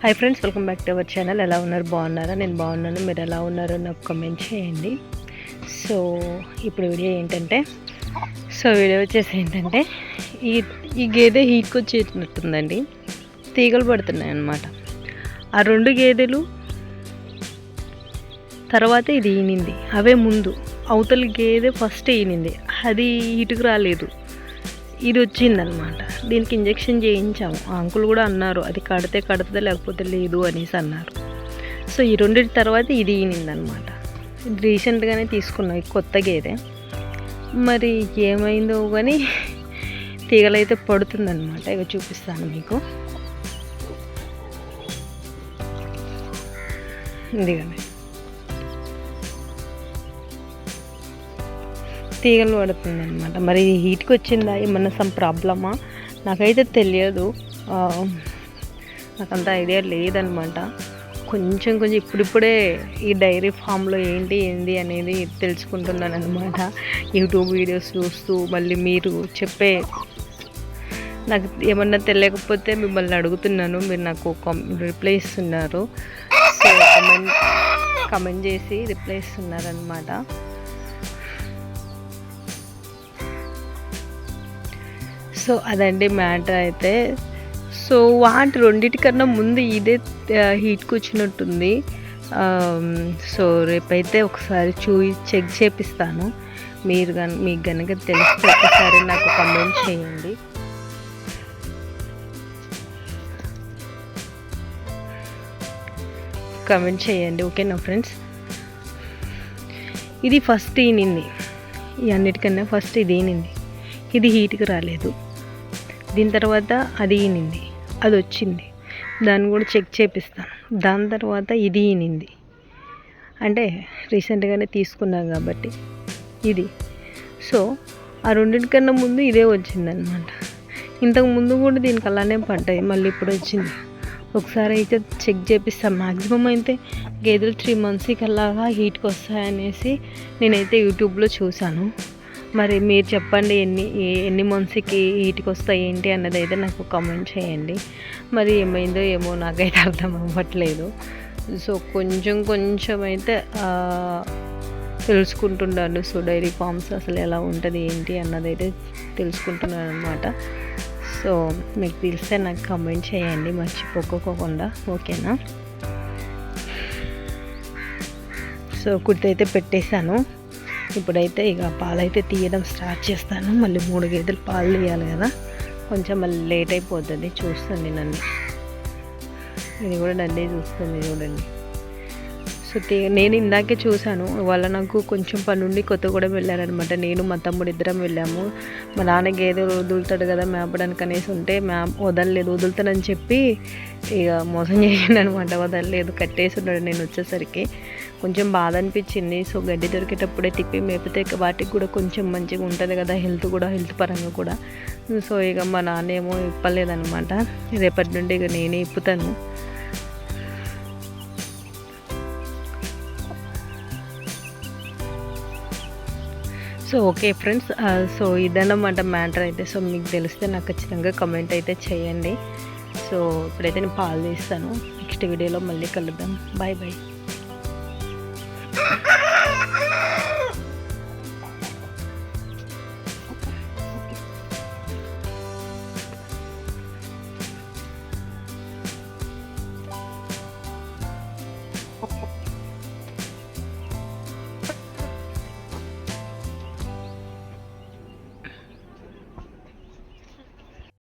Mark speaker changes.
Speaker 1: Hi friends welcome back to our channel ఎలా ఉన్నారు? బాగున్నారా? నేను బాగున్నాను. మీరు ఎలా ఉన్నారో? నాకు కమెంట్ చేయండి. సో ఇప్పుడు వీడియో ఏంటంటే సో వీడియో వచ్చేసి ఏంటంటే ఈ ఈ గేదె హీట్కి వచ్చేటట్టుందండి తీగలు పడుతున్నాయి అన్నమాట. ఆ రెండు గేదెలు తర్వాత ఇది ఈనింది. అవే ముందు. అవతల గేదె ఫస్ట్ ఈనింది. అది హీటుకు రాలేదు. ఇది వచ్చిందనమాట దీనికి ఇంజెక్షన్ చేయించాము. ఆ అంకుల్ కూడా అన్నారు అది కడితే కడుతుందా లేకపోతే లేదు అనేసి అన్నారు. సో ఈ రెండింటి తర్వాత ఇది ఈనిందనమాట రీసెంట్గానే తీసుకున్నాం కొత్త గేదె మరి ఏమైందో కానీ తీగలైతే పడుతుందనమాట ఇక చూపిస్తాను మీకు. ఇదిగండి. తీగలు పడుతుంది అనమాట మరి ఇది హీట్కి వచ్చిందా? ఏమన్నా సమ్ ప్రాబ్లమా నాకైతే తెలియదు. నాకంత ఐడియా లేదనమాట కొంచెం కొంచెం ఇప్పుడిప్పుడే ఈ డైరీ ఫామ్లో ఏంటి ఏంది అనేది తెలుసుకుంటున్నాను అనమాట యూట్యూబ్ వీడియోస్ చూస్తూ మళ్ళీ మీరు చెప్పే నాకు ఏమన్నా తెలియకపోతే మిమ్మల్ని అడుగుతున్నాను. మీరు నాకు రిప్లై ఇస్తున్నారు. సో కమెంట్ కమెంట్ చేసి రిప్లై ఇస్తున్నారనమాట సో అదండి మ్యాటర్ అయితే. సో వాటి రెండిటికన్నా ముందు ఇదే హీట్కి వచ్చినట్టుంది. సో రేపైతే ఒకసారి చూసి చెక్ చేపిస్తాను. మీరు కనుక మీకు కనుక తెలిస్తే ఒకసారి నాకు కమెంట్ చేయండి. కమెంట్ చేయండి ఓకేనా ఫ్రెండ్స్? ఇది ఫస్ట్ ఈనింది. ఈ అన్నిటికన్నా ఫస్ట్ ఇది ఈనింది ఇది హీట్కి రాలేదు. దీని తర్వాత అది ఈనింది అది వచ్చింది. దాన్ని కూడా చెక్ చేపిస్తాను. దాని తర్వాత ఇది ఈనింది. అంటే రీసెంట్గానే తీసుకున్నాను కాబట్టి ఇది. సో ఆ రెండింటికన్నా ముందు ఇదే వచ్చిందనమాట ఇంతకు ముందు కూడా దీనికి అలానే పడ్డాయి మళ్ళీ ఇప్పుడు వచ్చింది. ఒకసారి అయితే చెక్ చేపిస్తాం మ్యాక్సిమం అయితే గేదెలు త్రీ మంత్స్కి అలాగా హీట్కి వస్తాయనేసి నేనైతే యూట్యూబ్లో చూశాను. మరి మీరు చెప్పండి ఎన్ని ఎన్ని మంత్స్కి వీటికి వస్తాయి ఏంటి అన్నది అయితే నాకు కామెంట్ చేయండి. మరి ఏమైందో ఏమో నాకైతే అర్థం అవ్వట్లేదు. సో కొంచెం కొంచెం అయితే తెలుసుకుంటున్నాను సో డైరీ ఫార్మ్స్ అసలు ఎలా ఉంటుంది ఏంటి అన్నది అయితే తెలుసుకుంటున్నాను అనమాట సో మీకు తెలిస్తే నాకు కమెంట్ చేయండి. మర్చిపోకోకుండా. ఓకేనా? సో కుర్తి అయితే పెట్టేశాను. ఇప్పుడైతే ఇక పాలైతే తీయడం స్టార్ట్ చేస్తాను. మళ్ళీ మూడు గేదెలు పాలు తీయాలి కదా. కొంచెం మళ్ళీ లేట్ అయిపోతుంది. చూస్తుంది నన్ను. ఇది కూడా నన్నే చూస్తుంది చూడండి. సో నేను ఇందాకే చూశాను వాళ్ళ నాకు కొంచెం పని ఉండి కొత్తగూడెం వెళ్ళారనమాట. నేను మా తమ్ముడు ఇద్దరం వెళ్ళాము. మా నాన్న గేదె వదులుతాడు కదా మేపడానికి అనేసి ఉంటే మ్యాప్ వదలలేదు వదులుతానని చెప్పి ఇక మోసం చేసిండు అనమాట వదలలేదు కట్టేసి ఉన్నాడు నేను వచ్చేసరికి. కొంచెం బాధ అనిపించింది. సో గడ్డి దొరికేటప్పుడే తిప్పి మేపితే వాటికి కూడా కొంచెం మంచిగా ఉంటుంది కదా హెల్త్ కూడా హెల్త్ పరంగా కూడా. సో ఇక మా నాన్న ఏమో ఇప్పలేదనమాట. రేపటి నుండి ఇక నేనే ఇప్పుతాను. సో ఓకే ఫ్రెండ్స్ సో ఇదన్నమాట మ్యాటర్ అయితే. సో మీకు తెలిస్తే నాకు ఖచ్చితంగా కమెంట్ అయితే చేయండి. సో ఇప్పుడైతే నేను పాలు తీస్తాను. నెక్స్ట్ వీడియోలో మళ్ళీ కలుద్దాం. Bye bye